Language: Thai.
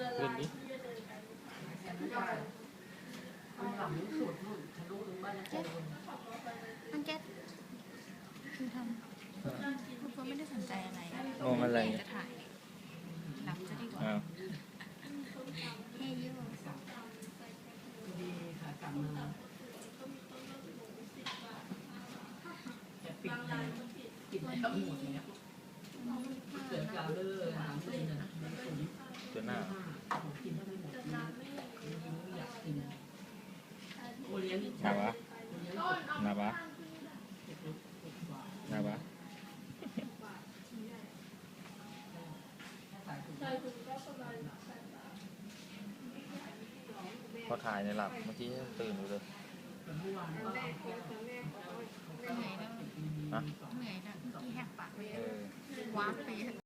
ขึ้นดิมันแก๊สคือทำคุณก็ไม่ได้สนใจอะไรอะมองอะไรจะถ่ายหลับจะดีกว่าอ้าวเฮ้ยโยปิดเลยปิดแล้วหมดแล้วเกิดกาวเลอร์หางเลยนะมันสูงตัวหน้า กินถ้าไม่หมดอยากกินโอเลี้ยง หนาวะหนาวะหนาวะพอถ่ายในหลับเมื่อกี้ยังตื่นอยู่เลยเมื่อวานก็เอาเหนื่อยแล้วฮะเหนื่อยแล้วเมื่อกี้แหกปากไปเออวาร์ปไป